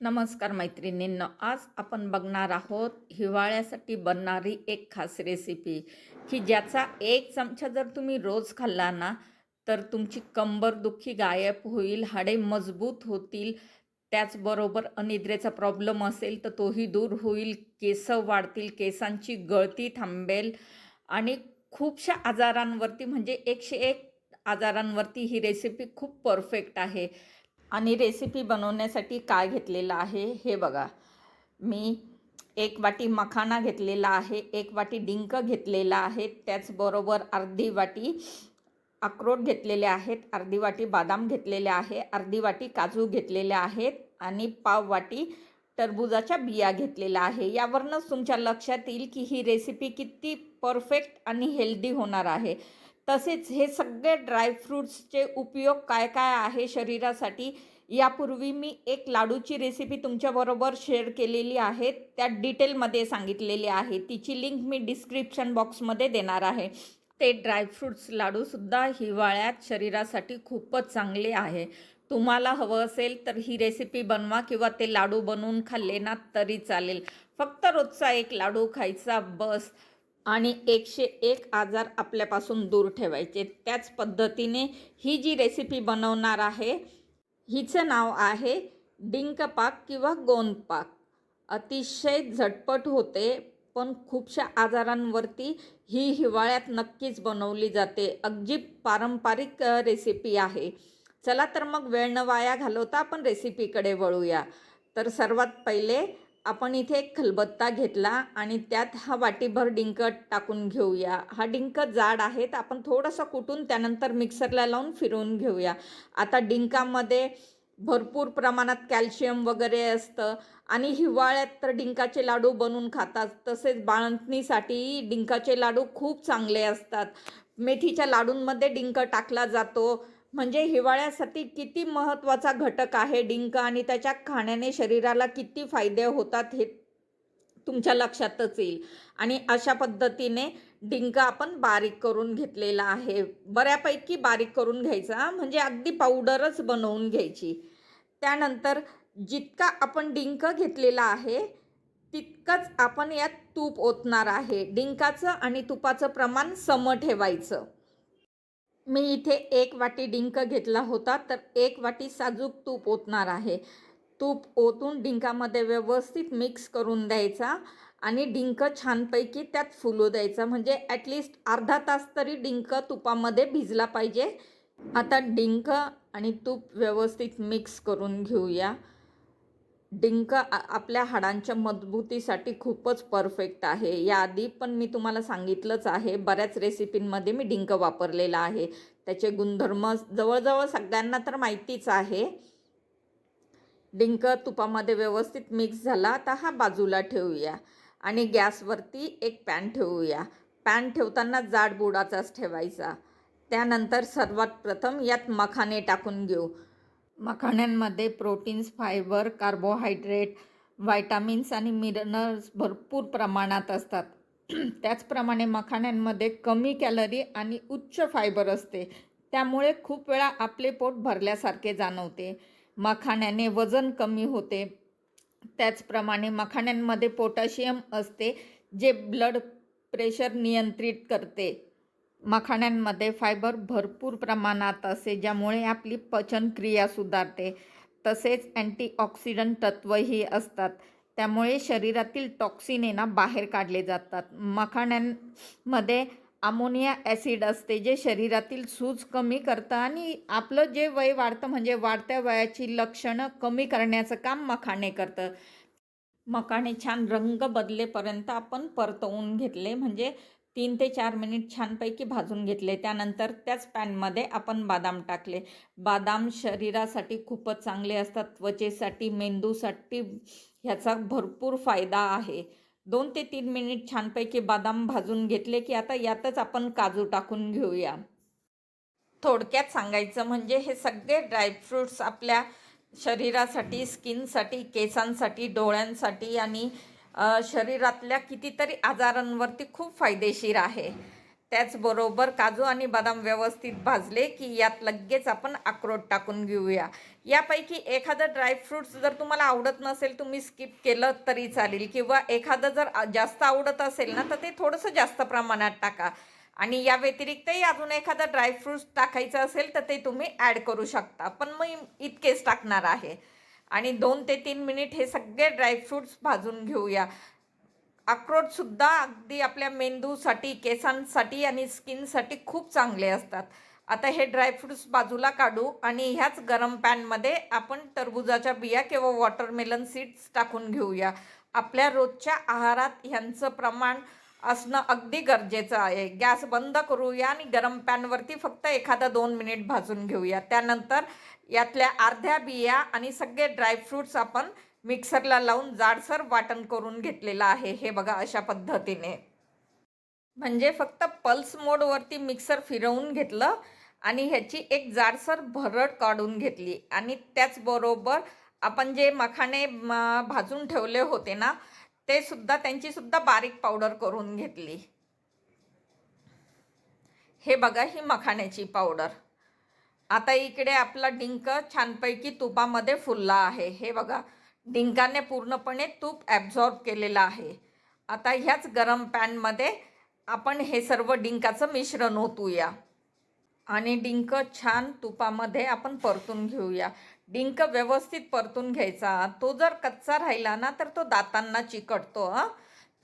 नमस्कार मैत्रिणींनो आज आपण बघणार आहोत हिवाळ्यासाठी बनणारी एक खास रेसिपी की ज्याचा एक चमचा जर तुम्ही रोज खाल्ला ना तर तुमची कंबरदुखी गायब होईल हाडे मजबूत होतील त्याचबरोबर अनिद्रेचा प्रॉब्लेम असेल तर तोही दूर होईल केस वाढतील केसांची गळती थांबेल आणि खूपशा आजारांवरती म्हणजे एकशे एक आजारांवरती ही रेसिपी खूप परफेक्ट आहे. आणि रेसिपी बनवण्यासाठी काय घेतलेलं आहे हे बघा. मी एक वाटी मखाना घेतलेला आहे एक वाटी डिंक घेतलेला आहे त्याचबरोबर अर्धी वाटी अक्रोड घेतलेले आहेत अर्धी वाटी बदाम घेतलेले आहे अर्धी वाटी काजू घेतलेले आहेत आणि पाव वाटी टरबुजाच्या बिया घेतलेल्या आहे. यावरूनच तुमच्या लक्षात येईल की ही रेसिपी किती परफेक्ट आणि हेल्दी होणार आहे. तसेच हे सगळे ड्रायफ्रूट्सचे उपयोग काय काय आहे शरीरासाठी यापूर्वी मी एक लाडूची रेसिपी तुमच्याबरोबर शेअर केलेली आहे. त्या डिटेलमध्ये सांगितलेली आहे. तिची लिंक मी डिस्क्रिप्शन बॉक्समध्ये देणार आहे. ते ड्रायफ्रूट्स लाडूसुद्धा हिवाळ्यात शरीरासाठी खूपच चांगले आहे. तुम्हाला हवं असेल तर ही रेसिपी बनवा किंवा ते लाडू बनवून खाल्ले ना तरी चालेल. फक्त रोजचा एक लाडू खायचा बस. आणि एकशे एक आजार आपल्यापासून दूर ठेवायचे. त्याच पद्धतीने ही जी रेसिपी बनवणार आहे हिचं नाव आहे डिंकपाक किंवा गोंदपाक. अतिशय झटपट होते पण खूपशा आजारांवरती ही हिवाळ्यात नक्कीच बनवली जाते. अगदी पारंपरिक रेसिपी आहे. चला तर मग वेळ न वाया घालवता आपण रेसिपीकडे वळूया. तर सर्वात पहिले आपण इथे एक खलबत्ता घेतला आणि त्यात हा वाटीभर डिंक टाकून घेऊया. हा डिंक जाड आहे तर आपण थोडंसं कुटून त्यानंतर मिक्सरला लावून फिरवून घेऊया. आता डिंकामध्ये भरपूर प्रमाणात कॅल्शियम वगैरे असतं आणि हिवाळ्यात तर डिंकाचे लाडू बनवून खातात. तसेच बाळंतणीसाठी डिंकाचे लाडू खूप चांगले असतात. मेथीच्या लाडूंमध्ये डिंक टाकला जातो. म्हणजे हिवाळ्यासाठी किती महत्त्वाचा घटक आहे डिंक आणि त्याच्या खाण्याने शरीराला किती फायदे होतात हे तुमच्या लक्षातच येईल. आणि अशा पद्धतीने डिंक आपण बारीक करून घेतलेला आहे. बऱ्यापैकी बारीक करून घ्यायचा म्हणजे अगदी पावडरच बनवून घ्यायची. त्यानंतर जितका आपण डिंक घेतलेला आहे तितकंच आपण यात तूप ओतणार आहे. डिंकाचं आणि तुपाचं प्रमाण सम ठेवायचं. मी इथे एक वाटी डिंक घेतला होता तर एक वाटी साजूक तूप ओतणार आहे. तूप ओतून डिंकामध्ये व्यवस्थित मिक्स करून द्यायचा आणि डिंक छानपैकी त्यात फुलू द्यायचा. म्हणजे ॲटलिस्ट अर्धा तास तरी डिंक तुपामध्ये भिजला पाहिजे. आता डिंक आणि तूप व्यवस्थित मिक्स करून घेऊया. डिंक आपल्या हाडांच्या मजबूतीसाठी खूपच परफेक्ट आहे. याआधी पण मी तुम्हाला सांगितलंच आहे बऱ्याच रेसिपींमध्ये मी डिंक वापरलेला आहे. त्याचे गुणधर्म जवळजवळ सगळ्यांना तर माहितीच आहे. डिंक तुपामध्ये व्यवस्थित मिक्स झाला तर हा बाजूला ठेवूया. आणि गॅसवरती एक पॅन ठेवूया. पॅन ठेवताना जाड बुडाचाच ठेवायचा. त्यानंतर सर्वात प्रथम यात मखाने टाकून घेऊ. मखाण्यांमध्ये प्रोटीन्स फायबर कार्बोहायड्रेट व्हायटामिन्स आणि मिनरल्स भरपूर प्रमाणात असतात. त्याचप्रमाणे मखाण्यांमध्ये कमी कॅलरी आणि उच्च फायबर असते. त्यामुळे खूप वेळा आपले पोट भरल्यासारखे जाणवते. मखाण्याने वजन कमी होते. त्याचप्रमाणे मखाण्यांमध्ये पोटॅशियम असते जे ब्लड प्रेशर नियंत्रित करते. मखाण्यांमध्ये फायबर भरपूर प्रमाणात असे ज्यामुळे आपली पचनक्रिया सुधारते. तसेच अँटीऑक्सिडंट तत्वही असतात. त्यामुळे शरीरातील टॉक्सिन ना बाहेर काढले जातात. मखाण्यांमध्ये अमोनिया ॲसिड असते जे शरीरातील सूज कमी करतं आणि आपलं जे वय वाढतं म्हणजे वाढत्या वयाची लक्षणं कमी करण्याचं काम मखाणे करतं. मकाने छान रंग बदलेपर्यंत आपण परतवून घेतले म्हणजे तीन ते चार मिनिट छानपैकी भाजून घेतले. त्यानंतर त्याच पॅनमध्ये आपण बदाम टाकले. बदाम शरीरासाठी खूपच चांगले असतात. त्वचेसाठी मेंदूसाठी ह्याचा भरपूर फायदा आहे. दोन ते तीन मिनिट छानपैकी बदाम भाजून घेतले की आता यातच आपण काजू टाकून घेऊया. थोडक्यात सांगायचं म्हणजे हे सगळे ड्रायफ्रूट्स आपल्या शरीरासाठी स्किनसाठी केसांसाठी डोळ्यांसाठी आणि शरीरातल्या कितीतरी आजारांवरती खूप फायदेशीर आहे. त्याचबरोबर काजू आणि बदाम व्यवस्थित भाजले की यात लगेच आपण अक्रोड टाकून घेऊया. यापैकी एखादं ड्रायफ्रूट्स जर तुम्हाला आवडत नसेल तुम्ही स्किप केलं तरी चालेल. किंवा एखादं जर जास्त आवडत असेल ना तर ते थोडंसं जास्त प्रमाणात टाका. आणि या व्यतिरिक्तही अजून एखादं ड्रायफ्रूट्स टाकायचं असेल तर ते तुम्ही ॲड करू शकता. पण मी इतकेच टाकणार आहे. आणि दोन ते तीन मिनिट हे सगळे ड्रायफ्रूट्स भाजून घेऊया. अक्रोडसुद्धा अगदी आपल्या मेंदूसाठी केसांसाठी आणि स्किनसाठी खूप चांगले असतात. आता हे ड्रायफ्रूट्स बाजूला काढू आणि ह्याच गरम पॅनमध्ये आपण टरबुजाच्या बिया किंवा वॉटरमेलन सीड्स टाकून घेऊया. आपल्या रोजच्या आहारात ह्यांचं प्रमाण असणं अगदी गरजेचं आहे. गॅस बंद करूया आणि गरम पॅनवरती फक्त एखादा दोन मिनिट भाजून घेऊया. त्यानंतर यातल्या अर्ध्या बिया आणि सगळे ड्रायफ्रूट्स आपण मिक्सरला लावून जाडसर वाटण करून घेतलेलं आहे. हे बघा अशा पद्धतीने. म्हणजे फक्त पल्स मोडवरती मिक्सर फिरवून घेतलं आणि ह्याची एक जाडसर भरड काढून घेतली. आणि त्याचबरोबर आपण जे मखाणे भाजून ठेवले होते ना ते सुद्धा त्यांची सुद्धा बारीक पावडर करून घेतली. हे बघा ही मखाण्याची पावडर. आता इकडे आपला डिंक छानपैकी तुपामध्ये फुलला आहे. हे बघा डिंकाने पूर्णपणे तूप ॲब्झॉर्ब केलेलं आहे. आता ह्याच गरम पॅनमध्ये आपण हे सर्व डिंकाचं मिश्रण ओतूया. आणि डिंक छान तुपामध्ये आपण परतून घेऊया. डिंक व्यवस्थित परतून घ्यायचा. तो जर कच्चा राहिला ना तर तो दातांना चिकटतो हां.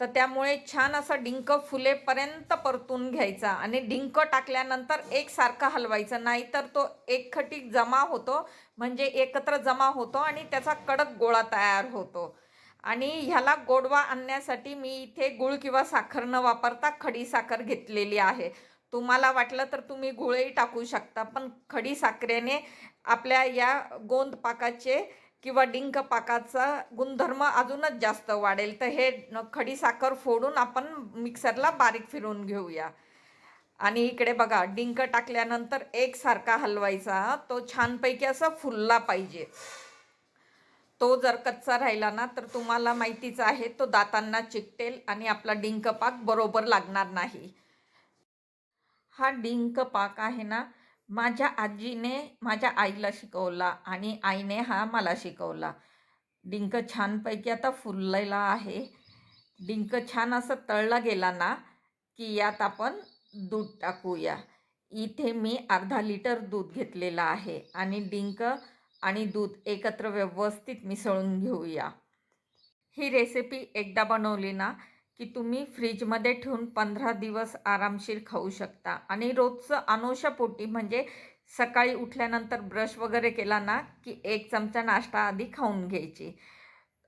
तर त्यामुळे छान असा डिंक फुलेपर्यंत परतून घ्यायचा आणि डिंक टाकल्यानंतर एकसारखा हलवायचा नाही तर तो एकखटी जमा होतो म्हणजे एकत्र जमा होतो आणि त्याचा कडक गोळा तयार होतो. आणि ह्याला गोडवा आणण्यासाठी मी इथे गुळ किंवा साखर न वापरता खडी साखर घेतलेली आहे. तुम्हाला वाटलं तर तुम्ही गुळही टाकू शकता पण खडी साखरेने आपल्या या गोंद पाकाचे किंवा डिंक पाकाचा गुणधर्म अजूनच जास्त वाढेल. तर हे खडी साखर फोडून आपण मिक्सरला बारीक फिरवून घेऊया. आणि इकडे बघा डिंक टाकल्यानंतर एकसारखा हलवायचा. तो छानपैकी असा फुलला पाहिजे. तो जर कच्चा राहिला ना तर तुम्हाला माहितीच आहे तो दातांना चिकटेल आणि आपला डिंक पाक बरोबर लागणार नाही. हा डिंक पाक आहे ना माझ्या आजीने माझ्या आईला शिकवला आणि आईने हा मला शिकवला. डिंक छानपैकी आता फुललेला आहे. डिंक छान असं तळला गेला ना की यात आपण दूध टाकूया. इथे मी अर्धा लिटर दूध घेतलेलं आहे आणि डिंक आणि दूध एकत्र व्यवस्थित मिसळून घेऊया. ही रेसिपी एकदा बनवली ना की तुम्ही फ्रीजमध्ये ठेवून पंधरा दिवस आरामशीर खाऊ शकता. आणि रोजचं अनुषापोटी म्हणजे सकाळी उठल्यानंतर ब्रश वगैरे केला ना की एक चमचा नाश्ता आधी खाऊन घ्यायची.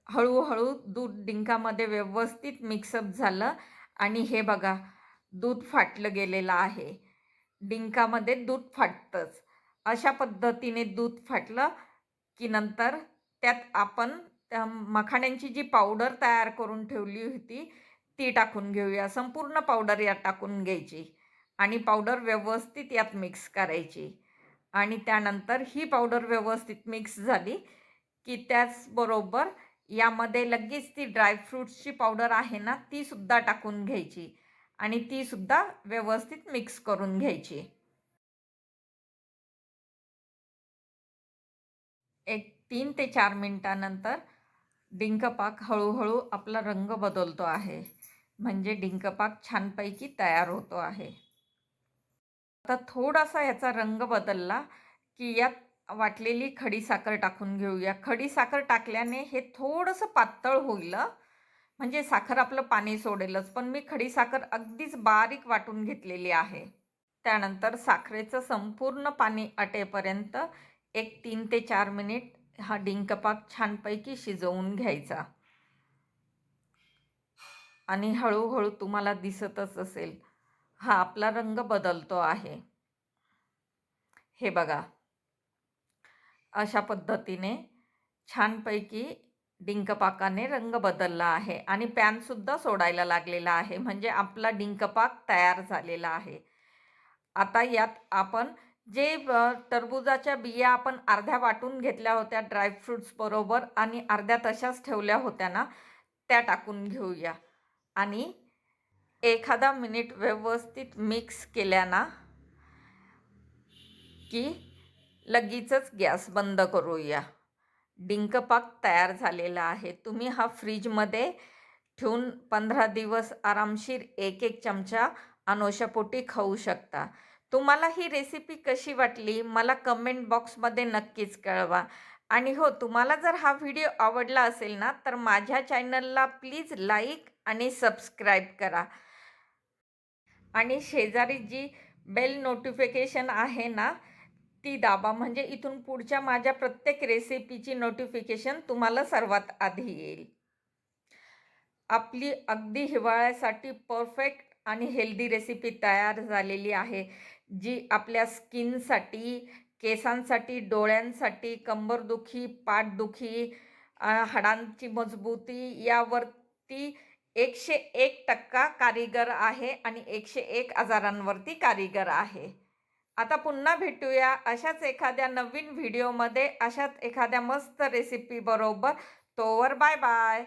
हळूहळू दूध डिंकामध्ये व्यवस्थित मिक्सअप झालं आणि हे बघा दूध फाटलं गेलेलं आहे. डिंकामध्ये दूध फाटतंच. अशा पद्धतीने दूध फाटलं की नंतर त्यात आपण त्या मखाण्यांची जी पावडर तयार करून ठेवली होती ती टाकून घेऊया. संपूर्ण पावडर यात टाकून घ्यायची आणि पावडर व्यवस्थित यात मिक्स करायची. आणि त्यानंतर ही पावडर व्यवस्थित मिक्स झाली की त्याचबरोबर यामध्ये लगेच ती ड्रायफ्रूट्सची पावडर आहे ना ती सुद्धा टाकून घ्यायची आणि ती सुद्धा व्यवस्थित मिक्स करून घ्यायची. एक तीन ते चार मिनटानंतर डिंकपाक हळूहळू आपला रंग बदलतो आहे. म्हणजे डिंकपाक छानपैकी तयार होतो आहे. आता थोडासा याचा रंग बदलला की यात वाटलेली खडी साखर टाकून घेऊया. खडी साखर टाकल्याने हे थोडंसं पातळ होईल म्हणजे साखर आपलं पाणी सोडेलच पण मी खडी साखर अगदीच बारीक वाटून घेतलेली आहे. त्यानंतर साखरेचं संपूर्ण पाणी आटेपर्यंत एक तीन ते चार मिनिट हा डिंकपाक छानपैकी शिजवून घ्यायचा. आणि हळूहळू तुम्हाला दिसतच असेल. हा आपला रंग बदलतो आहे. हे बघा. अशा पद्धतीने छानपैकी डिंकपाकाने रंग बदलला आहे आणि पॅनसुद्धा सोडायला लागलेला आहे. म्हणजे आपला डिंकपाक तयार झालेला आहे. आता यात आपण जे टरबुजाच्या बिया आपण अर्ध्या वाटून घेतल्या होत्या ड्रायफ्रूट्स बरोबर आणि अर्ध्या तशाच ठेवल्या होत्या ना त्या टाकून घेऊया. आणि एखादा मिनिट व्यवस्थित मिक्स केल्या ना की लगेचच गॅस बंद करूया. डिंकपाक तयार झालेला आहे. तुम्ही हा फ्रीजमध्ये ठेवून पंधरा दिवस आरामशीर एक एक चमचा अनोशापोटी खाऊ शकता. तुम्हाला ही रेसिपी कशी वाटली? मला कमेंट बॉक्समध्ये नक्कीच कळवा. आणि हो तुम्हाला जर हा व्हिडिओ आवडला असेल ना तर माझ्या चॅनलला प्लीज लाईक आणि सबस्क्राईब करा. आणि शेजारी जी बेल नोटिफिकेशन आहे ना ती दाबा. म्हणजे इथून पुढच्या माझ्या प्रत्येक रेसिपीची नोटिफिकेशन तुम्हाला सर्वात आधी येईल. आपली अगदी हिवाळ्यासाठी परफेक्ट आणि हेल्दी रेसिपी तयार झालेली आहे जी आपल्या स्किनसाठी केसांसाठी डोळ्यांसाठी कंबरदुखी पाठदुखी हाडांची मजबूती यावरती एकशे एक टक्का कारीगर आहे आणि एकशे एक आजारांवरती कारीगर आहे. आता पुन्हा भेटूया अशाच एखाद्या नवीन व्हिडिओमध्ये अशाच एखाद्या मस्त रेसिपी बरोबर. तोवर बाय बाय.